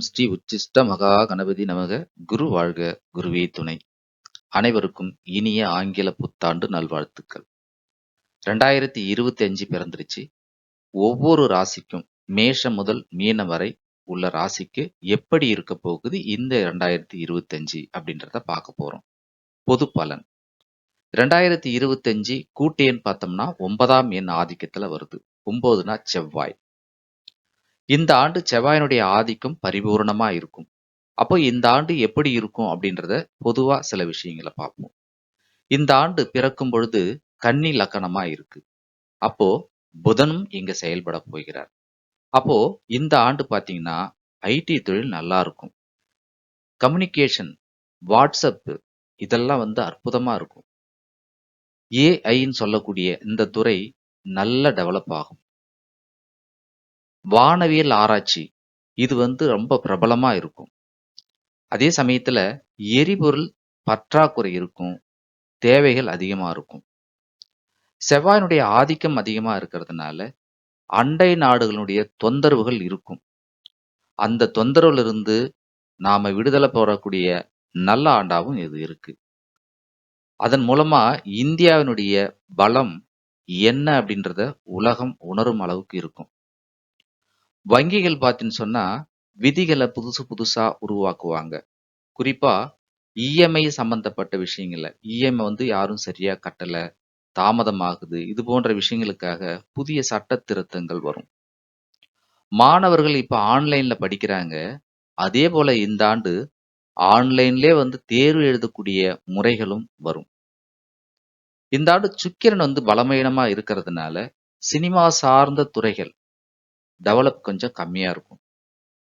ஓம் ஸ்ரீ உச்சிஷ்ட மகா கணபதி நமக. குரு வாழ்க குருவே துணை. அனைவருக்கும் இனிய ஆங்கில புத்தாண்டு நல்வாழ்த்துக்கள். ரெண்டாயிரத்தி இருபத்தி அஞ்சு பிறந்துருச்சு. ஒவ்வொரு ராசிக்கும் மேஷம் முதல் மீனம் வரை உள்ள ராசிக்கு எப்படி இருக்க போகுது இந்த ரெண்டாயிரத்தி இருபத்தி அஞ்சு அப்படின்றத பார்க்க போறோம். பொது பலன். ரெண்டாயிரத்தி இருபத்தஞ்சு கூட்டேன்னு பார்த்தோம்னா ஒன்பதாம் எண் ஆதிக்கத்துல வருது. ஒன்பதுனா செவ்வாய். இந்த ஆண்டு செவ்வாயினுடைய ஆதிக்கம் பரிபூர்ணமா இருக்கும். அப்போ இந்த ஆண்டு எப்படி இருக்கும் அப்படின்றத பொதுவா சில விஷயங்களை பார்ப்போம். இந்த ஆண்டு பிறக்கும் பொழுது கன்னி லக்கணமா இருக்கு. அப்போ புதனும் இங்க செயல்பட போகிறார். அப்போ இந்த ஆண்டு பார்த்தீங்கன்னா ஐடி தொழில் நல்லா இருக்கும். கம்யூனிகேஷன் வாட்ஸ்அப் இதெல்லாம் வந்து அற்புதமா இருக்கும். ஏஐன்னு சொல்லக்கூடிய இந்த துறை நல்ல டெவலப் ஆகும். வானவியல் ஆராய்ச்சி. இது வந்து ரொம்ப பிரபலமா இருக்கும். அதே சமயத்துல எரிபொருள் பற்றாக்குறை இருக்கும். தேவைகள் அதிகமா இருக்கும். செவ்வாயினுடைய ஆதிக்கம் அதிகமா இருக்கிறதுனால அண்டை நாடுகளுடைய தொந்தரவுகள் இருக்கும். அந்த தொந்தரவுல இருந்து நாம விடுதலை போறக்கூடிய நல்ல ஆண்டாவும் இது இருக்கு. அதன் மூலமா இந்தியாவினுடைய பலம் என்ன அப்படின்றத உலகம் உணரும் அளவுக்கு இருக்கும். வங்கிகள் பார்த்தீங்கன்னு சொன்னா விதிகளை புதுசு புதுசா உருவாக்குவாங்க. குறிப்பா இஎம்ஐ சம்பந்தப்பட்ட விஷயங்கள்ல இஎம்ஐ வந்து யாரும் சரியா கட்டல தாமதமாகுது இது போன்ற விஷயங்களுக்காக புதிய சட்ட திருத்தங்கள் வரும். மாணவர்கள் இப்ப ஆன்லைன்ல படிக்கிறாங்க. அதே போல இந்த ஆண்டு ஆன்லைன்லயே வந்து தேர்வு எழுதக்கூடிய முறைகளும் வரும். இந்த ஆண்டு சுக்கிரன் வந்து பலமீனமா இருக்கிறதுனால சினிமா சார்ந்த துறைகள் டெவலப் கொஞ்சம் கம்மியா இருக்கும்.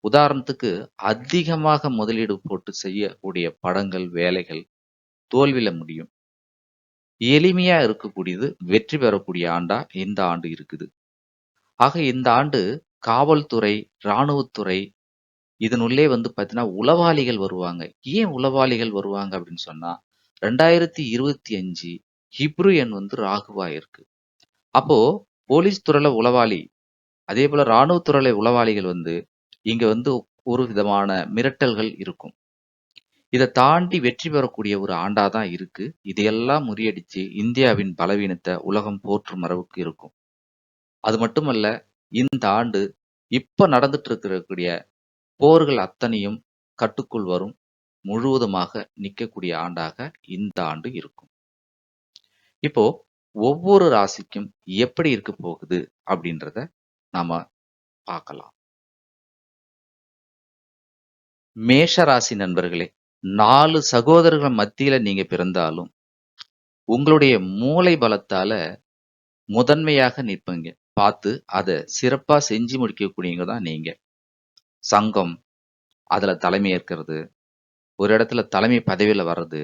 உதாரணத்துக்கு அதிகமாக முதலீடு போட்டு செய்யக்கூடிய படங்கள் வேலைகள் தோல்வியில் முடியும். எளிமையா இருக்கக்கூடியது வெற்றி பெறக்கூடிய ஆண்டா இந்த ஆண்டு இருக்குது. ஆக இந்த ஆண்டு காவல்துறை இராணுவத்துறை இதனுள்ளே வந்து பார்த்தீங்கன்னா உளவாளிகள் வருவாங்க. ஏன் உளவாளிகள் வருவாங்க அப்படின்னு சொன்னா ரெண்டாயிரத்தி இருபத்தி அஞ்சு ஹிப்ரு எண் வந்து ராகுவா இருக்கு அப்போ போலீஸ் துறையில உளவாளி அதே போல இராணுவத்துறை உளவாளிகள் வந்து இங்க வந்து ஒரு விதமான மிரட்டல்கள் இருக்கும். இதை தாண்டி வெற்றி பெறக்கூடிய ஒரு ஆண்டா தான் இருக்கு. இதையெல்லாம் முறியடிச்சு இந்தியாவின் பலவீனத்தை உலகம் போற்றும் அளவுக்கு இருக்கும். அது மட்டுமல்ல இந்த ஆண்டு இப்ப நடந்துட்டு இருக்கக்கூடிய போர்கள் அத்தனையும் கட்டுக்குள் வரும். முழுவதுமாக நிற்கக்கூடிய ஆண்டாக இந்த ஆண்டு இருக்கும். இப்போ ஒவ்வொரு ராசிக்கும் எப்படி இருக்க போகுது அப்படின்றத நாம பார்க்கலாம். மேஷ ராசி நண்பர்களே நாலு சகோதரர்கள் மத்தியில நீங்க பிறந்தாலும் உங்களுடைய மூளை பலத்தால முதன்மையாக நிற்பீங்க. பார்த்து அதை சிறப்பா செஞ்சு முடிக்கக்கூடியவங்க தான் நீங்க. சங்கம் அதுல தலைமை ஏற்கிறது. ஒரு இடத்துல தலைமை பதவியில வர்றது.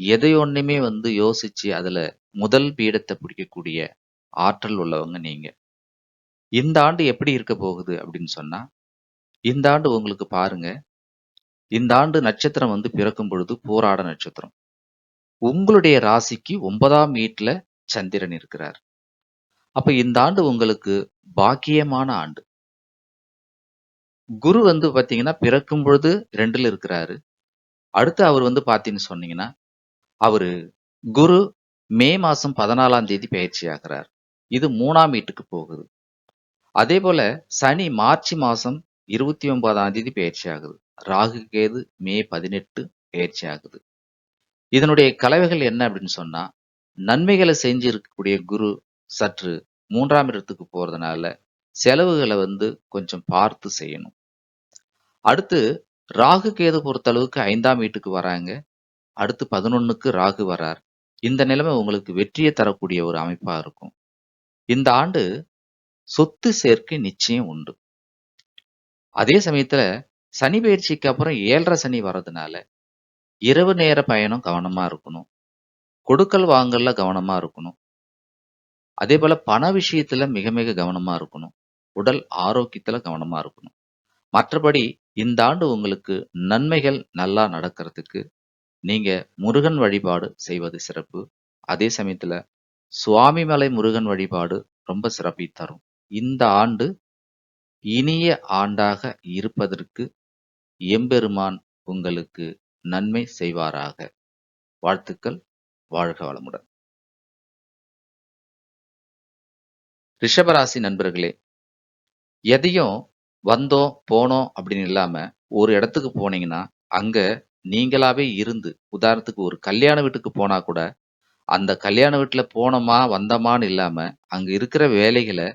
எதை ஒண்ணுமே வந்து யோசிச்சு அதுல முதல் பீடத்தை பிடிக்கக்கூடிய ஆற்றல் உள்ளவங்க நீங்க. இந்த ஆண்டு எப்படி இருக்க போகுது அப்படின்னு சொன்னா இந்த ஆண்டு உங்களுக்கு பாருங்க. இந்த ஆண்டு நட்சத்திரம் வந்து பிறக்கும் பொழுது போராட நட்சத்திரம். உங்களுடைய ராசிக்கு ஒன்பதாம் வீட்டுல சந்திரன் இருக்கிறார். அப்ப இந்த ஆண்டு உங்களுக்கு பாக்கியமான ஆண்டு. குரு வந்து பாத்தீங்கன்னா பிறக்கும் பொழுது ரெண்டுல இருக்கிறாரு. அடுத்து அவர் வந்து பாத்தீங்கன்னு சொன்னீங்கன்னா அவரு குரு மே மாசம் பதினாலாம் தேதி பயிற்சி ஆகிறார். இது மூணாம் வீட்டுக்கு போகுது. அதே போல சனி மார்ச் மாசம் இருபத்தி ஒன்பதாம் தேதி பயிற்சி ஆகுது. ராகு கேது மே பதினெட்டு பயிற்சி ஆகுது. இதனுடைய கலவைகள் என்ன அப்படின்னு சொன்னா நன்மைகளை செஞ்சு இருக்கக்கூடிய குரு சற்று மூன்றாம் இடத்துக்கு போறதுனால செலவுகளை வந்து கொஞ்சம் பார்த்து செய்யணும். அடுத்து ராகு கேது பொறுத்தளவுக்கு ஐந்தாம் வீட்டுக்கு வராங்க. அடுத்து பதினொன்னுக்கு ராகு வரார். இந்த நிலைமை உங்களுக்கு வெற்றியை தரக்கூடிய ஒரு அமைப்பா இருக்கும். இந்த ஆண்டு சொத்து சேர்க்கை நிச்சயம் உண்டு. அதே சமயத்துல சனி பயிற்சிக்கு அப்புறம் ஏழரை சனி வர்றதுனால இரவு நேர பயணம் கவனமா இருக்கணும். கொடுக்கல் வாங்கல்ல கவனமா இருக்கணும். அதே போல பண விஷயத்துல மிக மிக கவனமா இருக்கணும். உடல் ஆரோக்கியத்துல கவனமா இருக்கணும். மற்றபடி இந்த ஆண்டு உங்களுக்கு நன்மைகள் நல்லா நடக்கிறதுக்கு நீங்க முருகன் வழிபாடு செய்வது சிறப்பு. அதே சமயத்துல சுவாமிமலை முருகன் வழிபாடு ரொம்ப சிறப்பை தரும். இந்த ஆண்டு இனிய ஆண்டாக இருப்பதற்கு எம்பெருமான் உங்களுக்கு நன்மை செய்வாராக. வாழ்த்துக்கள். வாழ்க வளமுடன். ரிஷபராசி நண்பர்களே எதையும் வந்தோம் போனோம் அப்படின்னு இல்லாம ஒரு இடத்துக்கு போனீங்கன்னா அங்க நீங்களாவே இருந்து உதாரணத்துக்கு ஒரு கல்யாண வீட்டுக்கு போனா கூட அந்த கல்யாண வீட்டுல போனோமா வந்தோமான்னு இல்லாம அங்க இருக்கிற வேலைகளை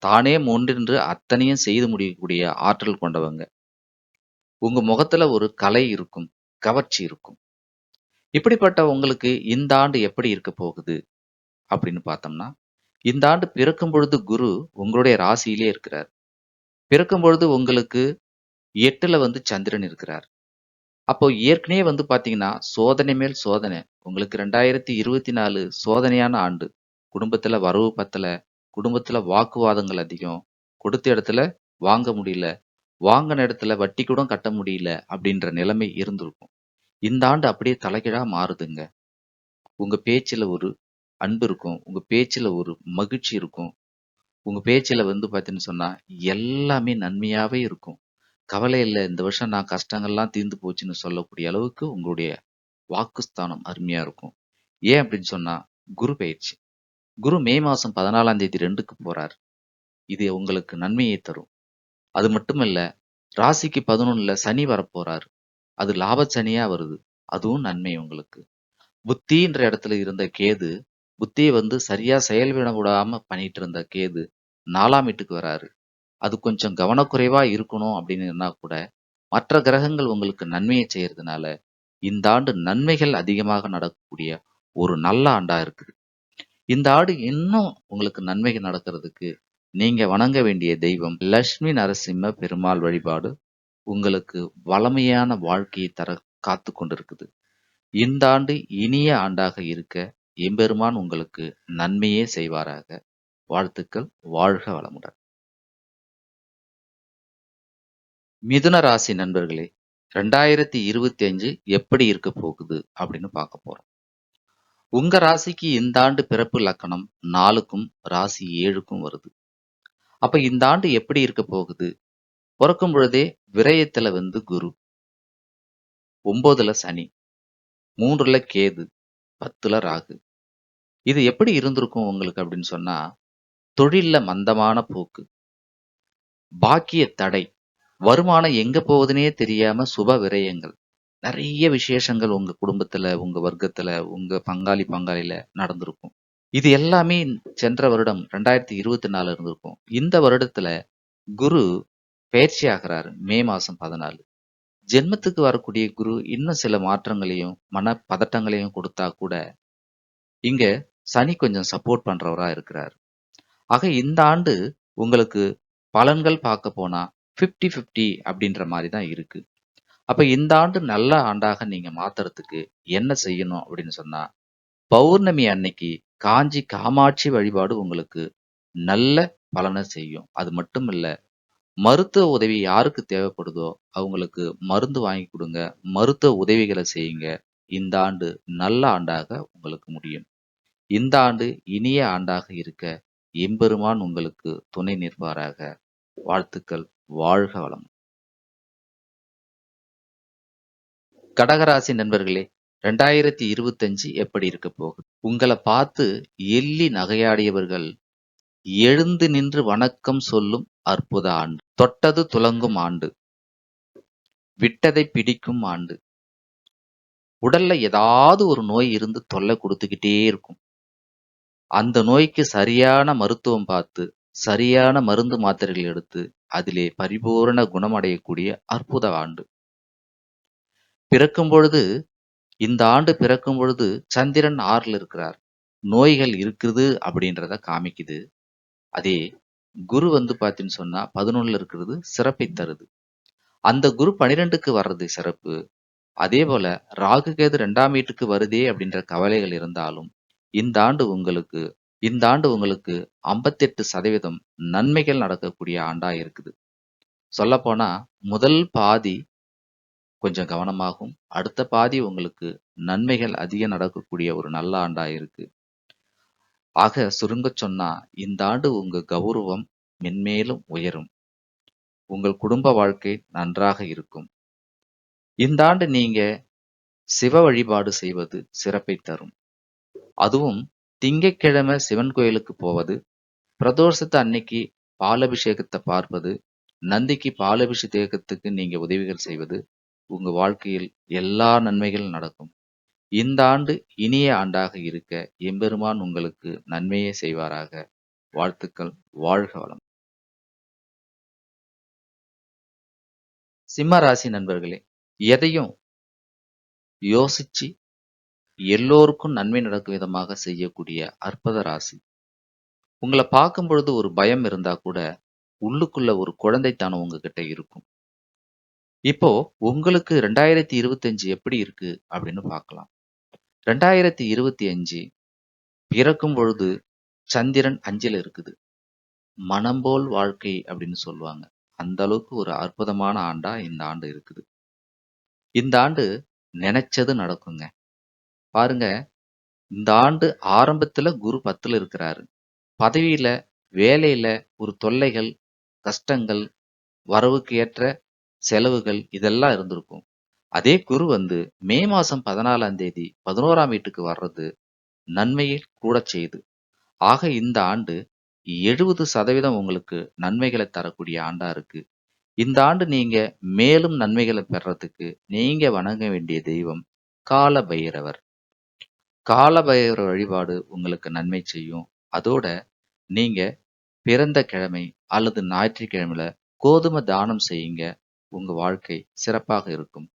தானே முன்னின்று அத்தனையும் செய்து முடியக்கூடிய ஆற்றல் கொண்டவங்க. உங்க முகத்துல ஒரு கலை இருக்கும் கவர்ச்சி இருக்கும். இப்படிப்பட்ட உங்களுக்கு இந்த ஆண்டு எப்படி இருக்க போகுது அப்படின்னு பார்த்தோம்னா இந்த ஆண்டு பிறக்கும் பொழுது குரு உங்களுடைய ராசியிலே இருக்கிறார். பிறக்கும் பொழுது உங்களுக்கு எட்டுல வந்து சந்திரன் இருக்கிறார். அப்போ ஏற்கனவே வந்து பாத்தீங்கன்னா சோதனை மேல் சோதனை. உங்களுக்கு ரெண்டாயிரத்தி இருபத்தி நாலு சோதனையான ஆண்டு. குடும்பத்துல வரவு பத்தல குடும்பத்தில் வாக்குவாதங்கள் அதிகம். கொடுத்த இடத்துல வாங்க முடியல. வாங்கின இடத்துல வட்டி கூட கட்ட முடியல அப்படின்ற நிலைமை இருந்திருக்கும். இந்த ஆண்டு அப்படியே தலைகீழா மாறுதுங்க. உங்க பேச்சுல ஒரு அன்பு இருக்கும். உங்க பேச்சுல ஒரு மகிழ்ச்சி இருக்கும். உங்க பேச்சுல வந்து பார்த்தீங்கன்னு சொன்னா எல்லாமே நன்மையாவே இருக்கும். கவலை இல்லை இந்த வருஷம் நான் கஷ்டங்கள்லாம் தீர்ந்து போச்சுன்னு சொல்லக்கூடிய அளவுக்கு உங்களுடைய வாக்குஸ்தானம் அருமையா இருக்கும். ஏன் அப்படின்னு சொன்னா குரு பயிற்சி. குரு மே மாதம் பதினாலாம் தேதி ரெண்டுக்கு போறார். இது உங்களுக்கு நன்மையை தரும். அது மட்டுமல்ல ராசிக்கு பதினொன்னுல சனி வரப்போறார். அது லாப சனியா வருது. அதுவும் நன்மை உங்களுக்கு. புத்தின்ற இடத்துல இருந்த கேது புத்தியை வந்து சரியா செயல்பட விடாம பண்ணிட்டு இருந்த கேது நாலாம் வீட்டுக்கு வராரு. அது கொஞ்சம் கவனக்குறைவா இருக்கணும் அப்படின்னா கூட மற்ற கிரகங்கள் உங்களுக்கு நன்மையை செய்யறதுனால இந்த ஆண்டு நன்மைகள் அதிகமாக நடக்கக்கூடிய ஒரு நல்ல ஆண்டா இருக்குது. இந்த ஆண்டு இன்னும் உங்களுக்கு நன்மைகள் நடக்கிறதுக்கு நீங்க வணங்க வேண்டிய தெய்வம் லட்சுமி நரசிம்ம பெருமாள் வழிபாடு உங்களுக்கு வளமையான வாழ்க்கையை தர காத்து கொண்டிருக்குது. இந்த ஆண்டு இனிய ஆண்டாக இருக்க எம்பெருமான் உங்களுக்கு நன்மையே செய்வாராக. வாழ்த்துக்கள் வாழ்க வளமுடன். மிதுன ராசி நண்பர்களே ரெண்டாயிரத்தி இருபத்தி அஞ்சு எப்படி இருக்க போகுது அப்படின்னு பார்க்க போறோம். உங்க ராசிக்கு இந்த ஆண்டு பிறப்பு லக்கணம் நாலுக்கும் ராசி ஏழுக்கும் வருது. அப்ப இந்த ஆண்டு எப்படி இருக்க போகுது? பிறக்கும் பொழுதே விரயத்துல வந்து குரு. ஒன்பதுல சனி மூன்றுல கேது பத்துல ராகு. இது எப்படி இருந்திருக்கும் உங்களுக்கு அப்படின்னு சொன்னா தொழில்ல மந்தமான போக்கு. பாக்கிய தடை. வருமானம் எங்க போகுதுன்னே தெரியாம சுப விரயங்கள். நிறைய விசேஷங்கள் உங்க குடும்பத்துல உங்க வர்க்கத்துல உங்க பங்காளி பங்காளியில நடந்திருக்கும். இது எல்லாமே சென்ற வருடம் ரெண்டாயிரத்தி இருபத்தி நாலு இருந்திருக்கும். இந்த வருடத்துல குரு பயிற்சி ஆகுறாரு மே மாசம் பதினாலு. ஜென்மத்துக்கு வரக்கூடிய குரு இன்னும் சில மாற்றங்களையும் மன பதட்டங்களையும் கொடுத்தா கூட இங்க சனி கொஞ்சம் சப்போர்ட் பண்றவரா இருக்கிறார். ஆக இந்த ஆண்டு உங்களுக்கு பலன்கள் பார்க்க போனா ஃபிஃப்டி ஃபிஃப்டி அப்படின்ற மாதிரி தான் இருக்கு. அப்ப இந்த ஆண்டு நல்ல ஆண்டாக நீங்க மாத்துறதுக்கு என்ன செய்யணும் அப்படின்னு சொன்னா பௌர்ணமி அன்னைக்கு காஞ்சி காமாட்சி வழிபாடு உங்களுக்கு நல்ல பலனை செய்யும். அது மட்டும் இல்ல மருத்துவ உதவி யாருக்கு தேவைப்படுதோ அவங்களுக்கு மருந்து வாங்கி கொடுங்க மருத்துவ உதவிகளை செய்யுங்க. இந்த ஆண்டு நல்ல ஆண்டாக உங்களுக்கு முடியும். இந்த ஆண்டு இனிய ஆண்டாக இருக்க எம்பெருமான் உங்களுக்கு துணை நிற்பாராக வாழ்த்துக்கள் வாழ்க வளம் கடகராசி நண்பர்களே ரெண்டாயிரத்தி இருபத்தஞ்சு எப்படி இருக்க போகுது? உங்களை பார்த்து எள்ளி நகையாடியவர்கள் எழுந்து நின்று வணக்கம் சொல்லும் அற்புத ஆண்டு. தொட்டது துலங்கும் ஆண்டு. விட்டதை பிடிக்கும் ஆண்டு. உடல்ல ஏதாவது ஒரு நோய் இருந்து தொல்லை கொடுத்துக்கிட்டே இருக்கும். அந்த நோய்க்கு சரியான மருத்துவம் பார்த்து சரியான மருந்து மாத்திரைகள் எடுத்து அதிலே பரிபூரண குணமடையக்கூடிய அற்புத ஆண்டு. பிறக்கும் பொழுது இந்த ஆண்டு பிறக்கும் பொழுது சந்திரன் ஆறுல இருக்கிறார். நோய்கள் இருக்குது அப்படின்றத காமிக்குது. அதே குரு வந்து பார்த்தீங்கன்னு சொன்னா பதினொன்னுல இருக்கிறது சிறப்பை தருது. அந்த குரு பனிரெண்டுக்கு வர்றது சிறப்பு. அதே போல ராகு கேது ரெண்டாம் வீட்டுக்கு வருதே அப்படின்ற கவலைகள் இருந்தாலும் இந்த ஆண்டு உங்களுக்கு இந்த ஆண்டு உங்களுக்கு ஐம்பத்தெட்டு சதவீதம் நன்மைகள் நடக்கக்கூடிய ஆண்டா இருக்குது. சொல்லப்போனா முதல் பாதி கொஞ்சம் கவனமாகும். அடுத்த பாதி உங்களுக்கு நன்மைகள் அதிகம் நடக்கக்கூடிய ஒரு நல்ல ஆண்டா இருக்கு. ஆக சுருங்க சொன்னா இந்த ஆண்டு உங்க கௌரவம் மென்மேலும் உயரும். உங்கள் குடும்ப வாழ்க்கை நன்றாக இருக்கும். இந்த ஆண்டு நீங்க சிவ வழிபாடு செய்வது சிறப்பை தரும். அதுவும் திங்கட்கிழமை சிவன் கோயிலுக்கு போவது பிரதோஷத்து அன்னைக்கு பாலபிஷேகத்தை பார்ப்பது நந்திக்கு பாலபிஷேகத்துக்கு நீங்க உதவிகள் செய்வது உங்க வாழ்க்கையில் எல்லா நன்மைகளும் நடக்கும். இந்த ஆண்டு இனிய ஆண்டாக இருக்க எம்பெருமான் உங்களுக்கு நன்மையே செய்வாராக. வாழ்த்துக்கள் வாழ்க வளம். சிம்ம ராசி நண்பர்களே எதையும் யோசிச்சு எல்லோருக்கும் நன்மை நடக்கும் விதமாக செய்யக்கூடிய அற்புத ராசி. உங்களை பார்க்கும் பொழுது ஒரு பயம் இருந்தா கூட உள்ளுக்குள்ள ஒரு குழந்தைத்தனம் உங்ககிட்ட இருக்கும். இப்போ உங்களுக்கு ரெண்டாயிரத்தி இருபத்தஞ்சு எப்படி இருக்கு அப்படின்னு பார்க்கலாம். ரெண்டாயிரத்தி இருபத்தி அஞ்சு பிறக்கும் பொழுது சந்திரன் அஞ்சில் இருக்குது. மனம்போல் வாழ்க்கை அப்படின்னு சொல்லுவாங்க. அந்த அளவுக்கு ஒரு அற்புதமான ஆண்டா இந்த ஆண்டு இருக்குது. இந்த ஆண்டு நினைச்சது நடக்குங்க. பாருங்க இந்த ஆண்டு ஆரம்பத்துல குரு பத்துல இருக்கிறாரு. பதவியில வேலையில ஒரு தொல்லைகள் கஷ்டங்கள் வரவுக்கு ஏற்ற செலவுகள் இதெல்லாம் இருந்திருக்கும். அதே குரு வந்து மே மாசம் பதினாலாம் தேதி பதினோராம் வீட்டுக்கு வர்றது நன்மையில் கூட செய்யுது ஆக இந்த ஆண்டு எழுபது சதவீதம் உங்களுக்கு நன்மைகளை தரக்கூடிய ஆண்டா இருக்கு. இந்த ஆண்டு நீங்க மேலும் நன்மைகளை பெறறதுக்கு நீங்க வணங்க வேண்டிய தெய்வம் கால பைரவர் கால பைரவர் வழிபாடு உங்களுக்கு நன்மை செய்யும். அதோட நீங்க பிறந்த கிழமை அல்லது ஞாயிற்றுக்கிழமையில கோதுமை தானம் செய்யுங்க. உங்க வாழ்க்கை சிறப்பாக இருக்கும்.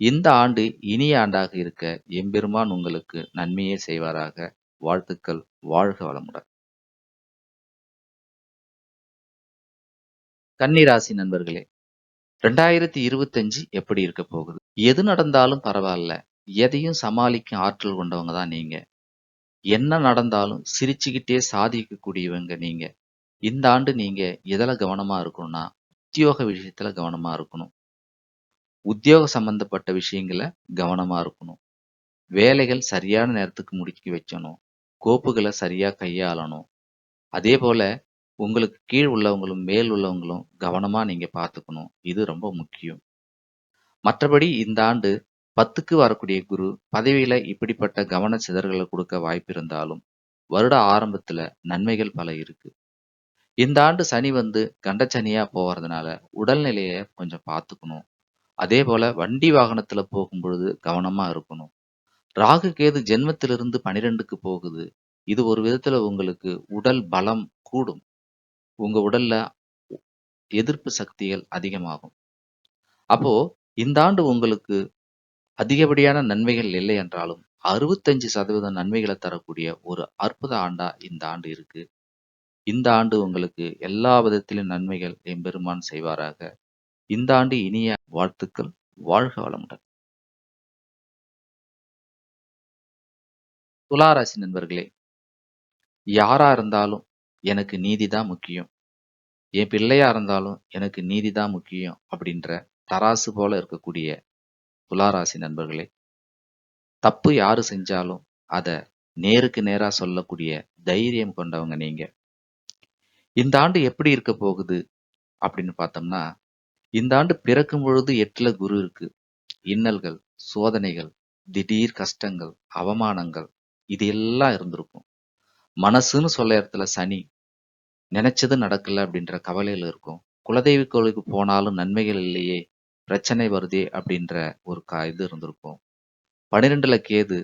இந்த ஆண்டு இனிய ஆண்டாக இருக்க எம்பெருமான் உங்களுக்கு நன்மையே செய்வாராக. வாழ்த்துக்கள். வாழ்க வளமுடன். கன்னிராசி நண்பர்களே ரெண்டாயிரத்தி இருபத்தஞ்சு எப்படி இருக்க போகுது? எது நடந்தாலும் பரவாயில்ல. எதையும் சமாளிக்கும் ஆற்றல் கொண்டவங்க தான் நீங்க. என்ன நடந்தாலும் சிரிச்சுக்கிட்டே சாதிக்கக்கூடியவங்க நீங்க. இந்த ஆண்டு நீங்க எதில் கவனமா இருக்கணும்னா உத்தியோக விஷயத்துல கவனமா இருக்கணும். உத்தியோக சம்பந்தப்பட்ட விஷயங்கள கவனமா இருக்கணும். வேலைகள் சரியான நேரத்துக்கு முடிக்க வைக்கணும். கோப்புகளை சரியா கையாளணும். அதே போல உங்களுக்கு கீழ் உள்ளவங்களும் மேல் உள்ளவங்களும் கவனமா நீங்க பார்த்துக்கணும் இது ரொம்ப முக்கியம். மற்றபடி இந்த ஆண்டு பத்துக்கு வரக்கூடிய குரு பதவியில இப்படிப்பட்ட கவன சிதறல்களை கொடுக்க வாய்ப்பு இருந்தாலும் வருட ஆரம்பத்துல நன்மைகள் பல இருக்கு. இந்த ஆண்டு சனி வந்து கண்டச்சனியா போகிறதுனால உடல்நிலையை கொஞ்சம் பார்த்துக்கணும். அதே போல வண்டி வாகனத்துல போகும் பொழுது கவனமா இருக்கணும். ராகு கேது ஜென்மத்திலிருந்து பனிரெண்டுக்கு போகுது. இது ஒரு விதத்துல உங்களுக்கு உடல் பலம் கூடும். உங்க உடல்ல எதிர்ப்பு சக்திகள் அதிகமாகும். அப்போ இந்த ஆண்டு உங்களுக்கு அதிகப்படியான நன்மைகள் இல்லை என்றாலும் அறுபத்தஞ்சு சதவீதம் நன்மைகளை தரக்கூடிய ஒரு அற்புத ஆண்டா இந்த ஆண்டு இருக்கு. இந்த ஆண்டு உங்களுக்கு எல்லா விதத்திலும் நன்மைகள் எம்பெருமான் செய்வாராக. இந்த ஆண்டு இனிய வாழ்த்துக்கள். வாழ்க வளமுடன். துளாராசி நண்பர்களே யாரா இருந்தாலும் எனக்கு நீதி தான் முக்கியம். என் பிள்ளையா இருந்தாலும் எனக்கு நீதி தான் முக்கியம் அப்படின்ற தராசு போல இருக்கக்கூடிய துளாராசி நண்பர்களே தப்பு யாரு செஞ்சாலும் அத நேருக்கு நேரா சொல்லக்கூடிய தைரியம் கொண்டவங்க நீங்க. இந்த ஆண்டு எப்படி இருக்க போகுது? அப்படின்னு பார்த்தோம்னா இந்த ஆண்டு பிறக்கும் பொழுது எட்டுல குரு இருக்கு. இன்னல்கள் சோதனைகள் திடீர் கஷ்டங்கள் அவமானங்கள் இது எல்லாம் இருந்திருக்கும். மனசுன்னு சொல்ல இடத்துல சனி நினைச்சது நடக்கல அப்படின்ற கவலையில இருக்கும். குலதெய்வ கோயிலுக்கு போனாலும் நன்மைகள் இல்லையே பிரச்சனை வருதே அப்படின்ற ஒரு கா இது இருந்திருக்கும். பன்னிரெண்டுல கேது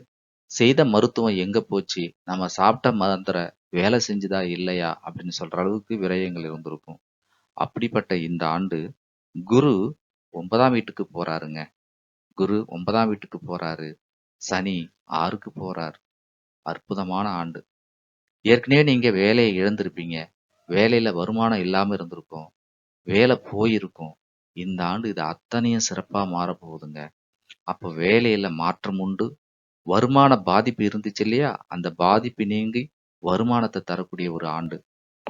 செய்த மருத்துவம் எங்க போச்சு? நம்ம சாப்பிட்ட மந்திர வேலை செஞ்சுதா இல்லையா அப்படின்னு சொல்ற அளவுக்கு விரயங்கள் இருந்திருக்கும். அப்படிப்பட்ட இந்த ஆண்டு குரு ஒன்பதாம் வீட்டுக்கு போறாருங்க. குரு ஒன்பதாம் வீட்டுக்கு போறாரு. சனி ஆறுக்கு போறார். அற்புதமான ஆண்டு. ஏற்கனவே நீங்க வேலையை இழந்திருப்பீங்க. வேலையில வருமானம் இல்லாம இருந்திருக்கும். வேலை போயிருக்கும். இந்த ஆண்டு இது அத்தனையும் சிறப்பா மாறப்போகுதுங்க. அப்போ வேலையில மாற்றம் உண்டு. வருமான பாதிப்பு இருந்துச்சு இல்லையா? அந்த பாதிப்பு நீங்கி வருமானத்தை தரக்கூடிய ஒரு ஆண்டு.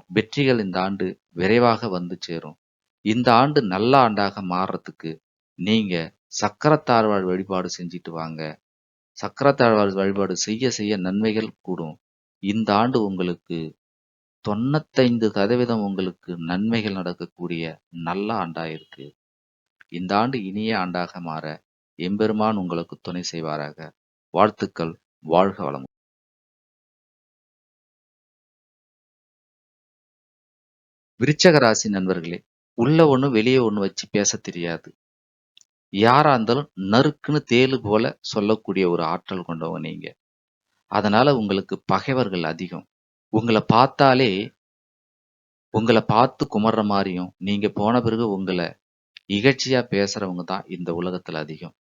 வெற்றிகள் இந்த ஆண்டு விரைவாக வந்து சேரும். இந்த ஆண்டு நல்ல ஆண்டாக மாறுறதுக்கு நீங்க சக்கரத்தாழ்வாழ் வழிபாடு செஞ்சுட்டு வாங்க. சக்கரத்தாழ்வாழ் வழிபாடு செய்ய செய்ய நன்மைகள் கூடும். இந்த ஆண்டு உங்களுக்கு தொண்ணூத்தைந்து சதவீதம் உங்களுக்கு நன்மைகள் நடக்கக்கூடிய நல்ல ஆண்டா இருக்கு. இந்த ஆண்டு இனிய ஆண்டாக மாற எம்பெருமான் உங்களுக்கு துணை செய்வாராக. வாழ்த்துக்கள் வாழ்க வளமுடன். விருச்சக ராசி நண்பர்களே உள்ள ஒண்ணு வெளியே ஒண்ணு வச்சு பேச தெரியாது. யாரா இருந்தாலும் நறுக்குன்னு தேளு போல சொல்லக்கூடிய ஒரு ஆற்றல் கொண்டவங்க நீங்க. அதனால உங்களுக்கு பகைவர்கள் அதிகம். உங்களை பார்த்தாலே உங்களை பார்த்து குமர்ற மாதிரியும் நீங்க போன பிறகு உங்களை இகழ்ச்சியா பேசுறவங்க தான் இந்த உலகத்துல அதிகம்.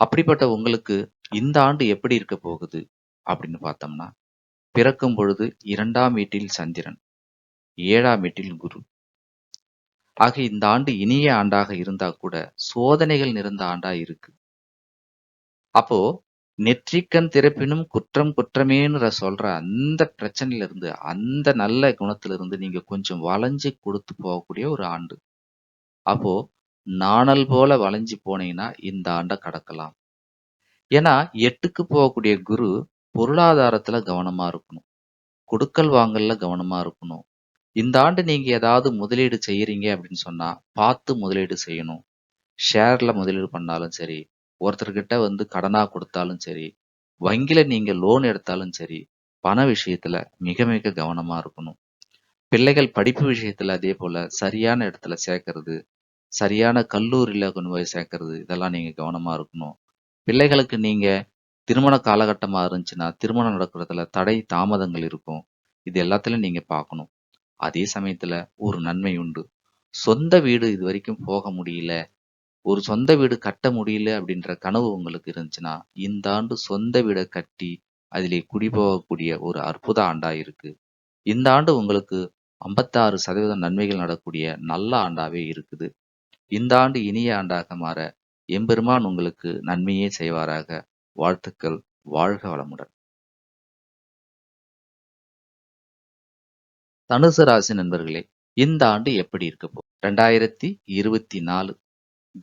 அப்படிப்பட்ட உங்களுக்கு இந்த ஆண்டு எப்படி இருக்க போகுது அப்படின்னு பார்த்தோம்னா பிறக்கும் பொழுது இரண்டாம் வீட்டில் சந்திரன். ஏழாம் வீட்டில் குரு. ஆக இந்த ஆண்டு இனிய ஆண்டாக இருந்தா கூட சோதனைகள் நிறைந்த ஆண்டா இருக்கு. அப்போ நெற்றிக்கண் திறப்பினும் குற்றம் குற்றமேன்னு சொல்ற அந்த பிரச்சனையில இருந்து அந்த நல்ல குணத்திலிருந்து நீங்க கொஞ்சம் வளைஞ்சு கொடுத்து போகக்கூடிய ஒரு ஆண்டு. அப்போ நாணல் போல வளைஞ்சு போனீங்கன்னா இந்த ஆண்டை கடக்கலாம். ஏன்னா எட்டுக்கு போகக்கூடிய குரு பொருளாதாரத்துல கவனமா இருக்கணும். கொடுக்கல் வாங்கல்ல கவனமா இருக்கணும். இந்த ஆண்டு நீங்க ஏதாவது முதலீடு செய்கிறீங்க அப்படின்னு சொன்னா பார்த்து முதலீடு செய்யணும். ஷேர்ல முதலீடு பண்ணாலும் சரி ஒருத்தர்கிட்ட வந்து கடனா கொடுத்தாலும் சரி வங்கியில நீங்க லோன் எடுத்தாலும் சரி பண விஷயத்துல மிக மிக கவனமா இருக்கணும். பிள்ளைகள் படிப்பு விஷயத்துல அதே போல் சரியான இடத்துல சேர்க்கறது சரியான கல்லூரியில கொண்டு போய் சேர்க்கறது இதெல்லாம் நீங்க கவனமா இருக்கணும். பிள்ளைகளுக்கு நீங்க திருமண காலகட்டமா இருந்துச்சுன்னா திருமணம் நடக்கிறதுல தடை தாமதங்கள் இருக்கும். இது எல்லாத்துலயும் நீங்க பார்க்கணும். அதே சமயத்துல ஒரு நன்மை உண்டு. சொந்த வீடு இது வரைக்கும் போக முடியல. ஒரு சொந்த வீடு கட்ட முடியல அப்படின்ற கனவு உங்களுக்கு இருந்துச்சுன்னா இந்த ஆண்டு சொந்த வீடை கட்டி அதிலே குடிபோகக்கூடிய ஒரு அற்புத ஆண்டா இருக்கு. இந்த ஆண்டு உங்களுக்கு ஐம்பத்தாறு சதவீதம் நன்மைகள் நடக்கூடிய நல்ல ஆண்டாவே இருக்குது. இந்த ஆண்டு இனிய ஆண்டாக மாற எம்பெருமான் உங்களுக்கு நன்மையே செய்வாராக. வாழ்த்துக்கள். வாழ்க வளமுடன். தனுசு ராசி நண்பர்களே இந்த ஆண்டு எப்படி இருக்க போகுது ரெண்டாயிரத்தி இருபத்தி நாலு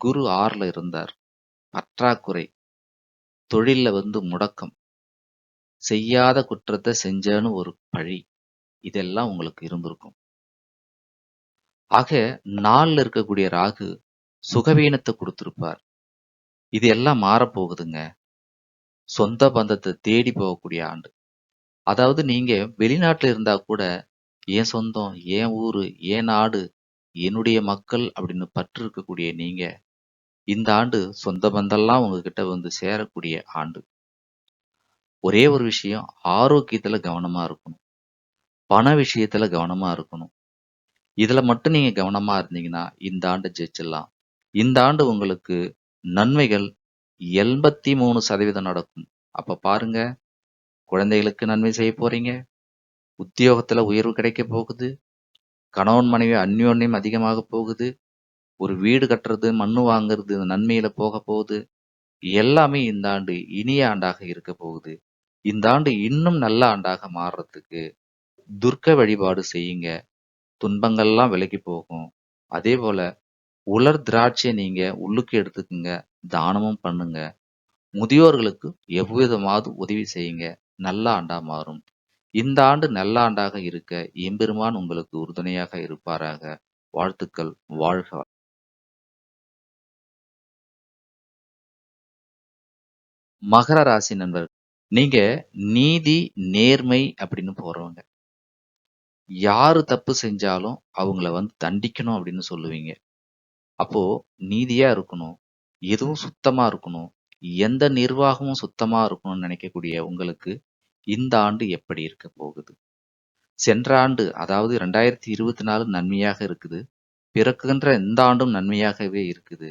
குரு ஆறுல இருந்தார். பற்றாக்குறை தொழில்ல வந்து முடக்கம் செய்யாத குற்றத்தை செஞ்சேன்னு ஒரு பழி இதெல்லாம் உங்களுக்கு இருந்திருக்கும். ஆக நாள்ல இருக்கக்கூடிய ராகு சுகவீனத்தை கொடுத்துருப்பார். இது எல்லாம் மாறப்போகுதுங்க. சொந்த பந்தத்தை தேடி போகக்கூடிய ஆண்டு. அதாவது நீங்க வெளிநாட்டில் இருந்தா கூட என் சொந்தம் என் ஊரு என் நாடு என்னுடைய மக்கள் அப்படின்னு பற்று இருக்கக்கூடிய நீங்க இந்த ஆண்டு சொந்த பந்தெல்லாம் உங்ககிட்ட வந்து சேரக்கூடிய ஆண்டு. ஒரே ஒரு விஷயம் ஆரோக்கியத்துல கவனமா இருக்கணும். பண விஷயத்துல கவனமா இருக்கணும். இதுல மட்டும் நீங்க கவனமா இருந்தீங்கன்னா இந்த ஆண்டு ஜெயிச்சிடலாம். இந்த ஆண்டு உங்களுக்கு நன்மைகள் எண்பத்தி மூணு சதவீதம் நடக்கும். அப்ப பாருங்க குழந்தைகளுக்கு நன்மை செய்ய போறீங்க. உத்தியோகத்துல உயர்வு கிடைக்க போகுது. கணவன் மனைவி அந்யோன்யம் அதிகமாக போகுது. ஒரு வீடு கட்டுறது மண்ணு வாங்குறது இந்த நன்மையில போக போகுது. எல்லாமே இந்த ஆண்டு இனிய ஆண்டாக இருக்க போகுது. இந்த ஆண்டு இன்னும் நல்ல ஆண்டாக மாறுறதுக்கு துர்க்க வழிபாடு செய்யுங்க. துன்பங்கள்லாம் விலகி போகும். அதே போல உலர் திராட்சையை நீங்க உள்ளுக்கு எடுத்துக்கோங்க. தானமும் பண்ணுங்க. முதியோர்களுக்கு எவ்விதமாவது உதவி செய்யுங்க. நல்ல ஆண்டா மாறும். இந்த ஆண்டு நல்ல ஆண்டாக இருக்க எம்பெருமான் உங்களுக்கு உறுதுணையாக இருப்பாராக. வாழ்த்துக்கள். வாழ்க மகர ராசி நண்பர் நீங்க நீதி நேர்மை அப்படின்னு போறவங்க. யாரு தப்பு செஞ்சாலும் அவங்கள வந்து தண்டிக்கணும் அப்படின்னு சொல்லுவீங்க. அப்போ நீதியா இருக்கணும். எதுவும் சுத்தமா இருக்கணும். எந்த நிர்வாகமும் சுத்தமா இருக்கணும்னு நினைக்கக்கூடிய உங்களுக்கு இந்த ஆண்டு எப்படி இருக்க போகுது? சென்ற ஆண்டு அதாவது ரெண்டாயிரத்தி இருபத்தி நாலு நன்மையாக இருக்குது. பிறக்குகின்ற இந்த ஆண்டும் நன்மையாகவே இருக்குது.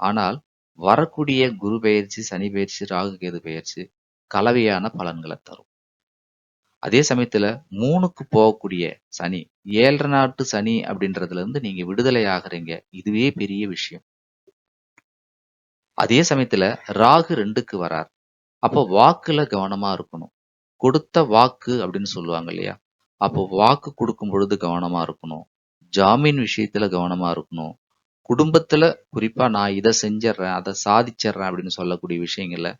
ஆனால் வரக்கூடிய குரு பெயர்ச்சி சனி பெயர்ச்சி ராகு கேது பெயர்ச்சி கலவையான பலன்களை தரும். அதே சமயத்துல மூணுக்கு போகக்கூடிய சனி ஏழரை நாட்டு சனி அப்படின்றதுல இருந்து நீங்க விடுதலை ஆகுறீங்க. இதுவே பெரிய விஷயம். அதே சமயத்துல ராகு ரெண்டுக்கு வரார். அப்போ வாக்குல கவனமா இருக்கணும். கொடுத்த வாக்கு அப்படின்னு சொல்லுவாங்க இல்லையா? அப்போ வாக்கு கொடுக்கும் பொழுது கவனமா இருக்கணும். ஜாமீன் விஷயத்துல கவனமா இருக்கணும். குடும்பத்துல குறிப்பா நான் இதை செஞ்சிடுறேன் அதை சாதிச்சிடுறேன் அப்படின்னு சொல்லக்கூடிய விஷயங்கள்ல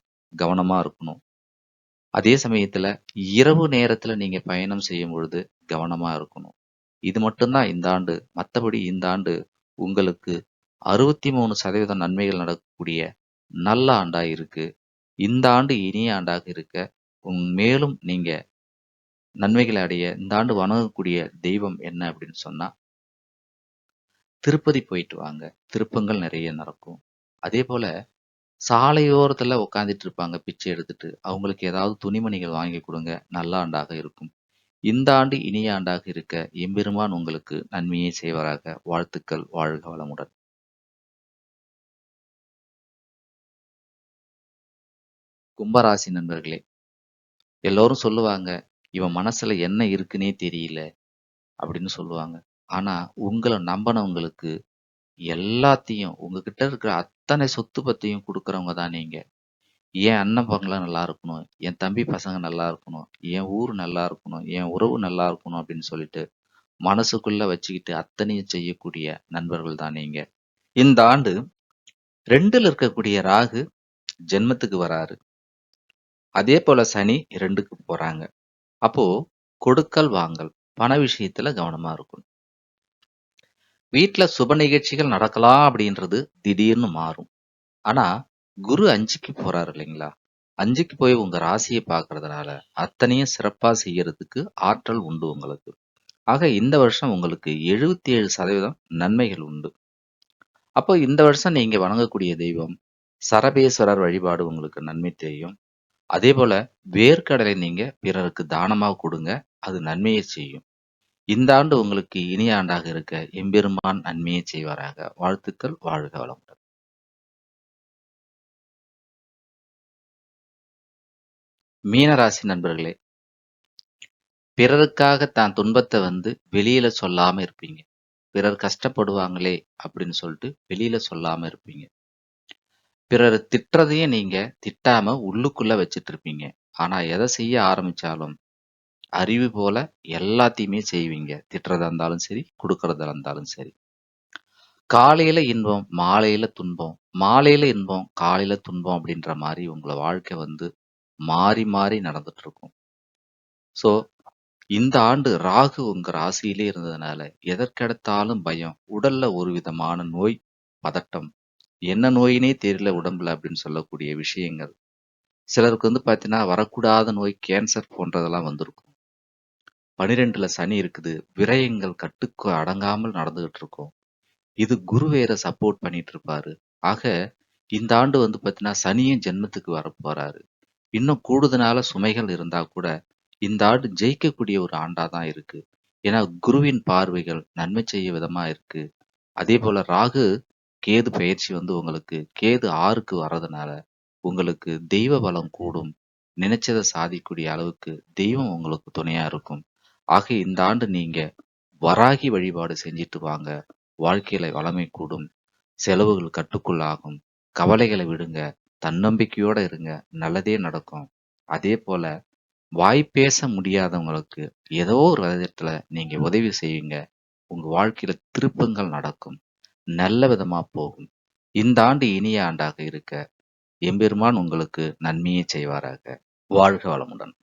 கவனமா இருக்கணும். அதே சமயத்துல இரவு நேரத்துல நீங்க பயணம் செய்யும் பொழுது கவனமா இருக்கணும். இது மட்டும்தான் இந்த ஆண்டு மற்றபடி இந்த ஆண்டு உங்களுக்கு அறுபத்தி மூணு சதவீதம் நன்மைகள் நடக்கக்கூடிய நல்ல ஆண்டா இருக்கு. இந்த ஆண்டு இனிய ஆண்டாக இருக்க மேலும் நீங்க நன்மைகளை அடைய இந்த ஆண்டு வணங்கக்கூடிய தெய்வம் என்ன அப்படின்னு சொன்னா திருப்பதி போயிட்டு வாங்க. திருப்பங்கள் நிறைய நடக்கும். அதே போல சாலையோரத்துல உட்காந்துட்டு இருப்பாங்க பிச்சை எடுத்துட்டு. அவங்களுக்கு ஏதாவது துணிமணிகள் வாங்கி கொடுங்க நல்ல ஆண்டாக இருக்கும். இந்த ஆண்டு இனிய ஆண்டாக இருக்க எம்பெருமான் உங்களுக்கு நன்மையை செய்வராக. வாழ்த்துக்கள் வாழ்க வளமுடன். கும்பராசி நண்பர்களே எல்லோரும் சொல்லுவாங்க இவன் மனசுல என்ன இருக்குன்னே தெரியல அப்படின்னு சொல்லுவாங்க. ஆனா உங்களை நம்பினவங்களுக்கு எல்லாத்தையும் உங்ககிட்ட இருக்கிற அத்தனை சொத்து பத்தையும் கொடுக்குறவங்க தான் நீங்க. என் அண்ணன் பங்களா நல்லா இருக்கணும் என் தம்பி பசங்க நல்லா இருக்கணும் என் ஊர் நல்லா இருக்கணும் என் உறவு நல்லா இருக்கணும் அப்படின்னு சொல்லிட்டு மனசுக்குள்ள வச்சுக்கிட்டு அத்தனையும் செய்யக்கூடிய நண்பர்கள் தான் நீங்க. இந்த ஆண்டு ரெண்டுல இருக்கக்கூடிய ராகு ஜென்மத்துக்கு வராரு. அதே போல சனி ரெண்டுக்கு போறாங்க. அப்போ கொடுக்கல் வாங்கல் பண விஷயத்துல கவனமா இருக்கணும். வீட்டுல சுப நிகழ்ச்சிகள் நடக்கலாம் அப்படின்றது திடீர்னு மாறும். ஆனா குரு அஞ்சுக்கு போறாரு இல்லைங்களா? அஞ்சுக்கு போய் உங்க ராசியை பார்க்கறதுனால அத்தனையும் சிறப்பா செய்யறதுக்கு ஆற்றல் உண்டு உங்களுக்கு. ஆக இந்த வருஷம் உங்களுக்கு எழுபத்தி ஏழு சதவீதம் நன்மைகள் உண்டு. அப்போ இந்த வருஷம் நீங்க வணங்கக்கூடிய தெய்வம் சரபேஸ்வரர் வழிபாடு உங்களுக்கு நன்மை தெரியும். அதே போல வேர்க்கடலை நீங்க பிறருக்கு தானமா கொடுங்க அது நன்மையை செய்யும். இந்த ஆண்டு உங்களுக்கு இனிய ஆண்டாக இருக்க எம்பெருமான் நன்மையை செய்வாராக. வாழ்த்துக்கள் வாழ்க வளமுடன். மீனராசி நண்பர்களே பிறருக்காக தான் துன்பத்தை வந்து வெளியில சொல்லாம இருப்பீங்க. பிறர் கஷ்டப்படுவாங்களே அப்படின்னு சொல்லிட்டு வெளியில சொல்லாம இருப்பீங்க. பிறர் திட்டுறதையே நீங்க திட்டாம உள்ளுக்குள்ள வச்சிட்டு இருப்பீங்க ஆனா எதை செய்ய ஆரம்பிச்சாலும் அறிவு போல எல்லாத்தையுமே செய்வீங்க. திட்டுறதா இருந்தாலும் சரி கொடுக்கறதா இருந்தாலும் சரி. காலையில இன்பம் மாலையில துன்பம். மாலையில இன்பம் காலையில துன்பம் அப்படின்ற மாதிரி உங்களை வாழ்க்கை வந்து மாறி மாறி நடந்துட்டு இருக்கும் ஸோ இந்த ஆண்டு ராகு உங்க ராசியிலே இருந்ததுனால எதற்கெடுத்தாலும் பயம் உடல்ல ஒரு விதமான நோய் பதட்டம் என்ன நோயினே தெரியல உடம்புல அப்படின்னு சொல்லக்கூடிய விஷயங்கள். சிலருக்கு வந்து பார்த்தீங்கன்னா வரக்கூடாத நோய் கேன்சர் போன்றதெல்லாம் வந்திருக்கும். பனிரெண்டுல சனி இருக்குது விரயங்கள் கட்டுக்கு அடங்காமல் நடந்துகிட்டு இருக்கும். இது குரு வேற சப்போர்ட் பண்ணிட்டு இருப்பாரு. ஆக இந்த ஆண்டு வந்து பார்த்தீங்கன்னா சனியும் ஜென்மத்துக்கு வரப்போறாரு இன்னும் கூடுதலால சுமைகள் இருந்தா கூட இந்த ஆண்டு ஜெயிக்கக்கூடிய ஒரு ஆண்டா தான் இருக்கு. ஏன்னா குருவின் பார்வைகள் நன்மை செய்ய விதமா இருக்கு. அதே போல ராகு கேது பயிற்சி வந்து உங்களுக்கு கேது ஆறுக்கு வர்றதுனால உங்களுக்கு தெய்வ பலம் கூடும். நினைச்சதை சாதிக்கூடிய அளவுக்கு தெய்வம் உங்களுக்கு துணையா இருக்கும். ஆக இந்த ஆண்டு நீங்க வராகி வழிபாடு செஞ்சுட்டு வாங்க. வாழ்க்கையில வளமை கூடும். செலவுகள் கட்டுக்குள்ளாகும். கவலைகளை விடுங்க. தன்னம்பிக்கையோட இருங்க. நல்லதே நடக்கும். அதே போல வாய் பேச முடியாதவங்களுக்கு ஏதோ ஒரு விதத்துல நீங்க உதவி செய்வீங்க. உங்க வாழ்க்கையில திருப்பங்கள் நடக்கும். நல்ல விதமா போகும். இந்த ஆண்டு இனிய ஆண்டாக இருக்க எம்பெருமான் உங்களுக்கு நன்மையை செய்வாராக. வாழ்க வளமுடன்.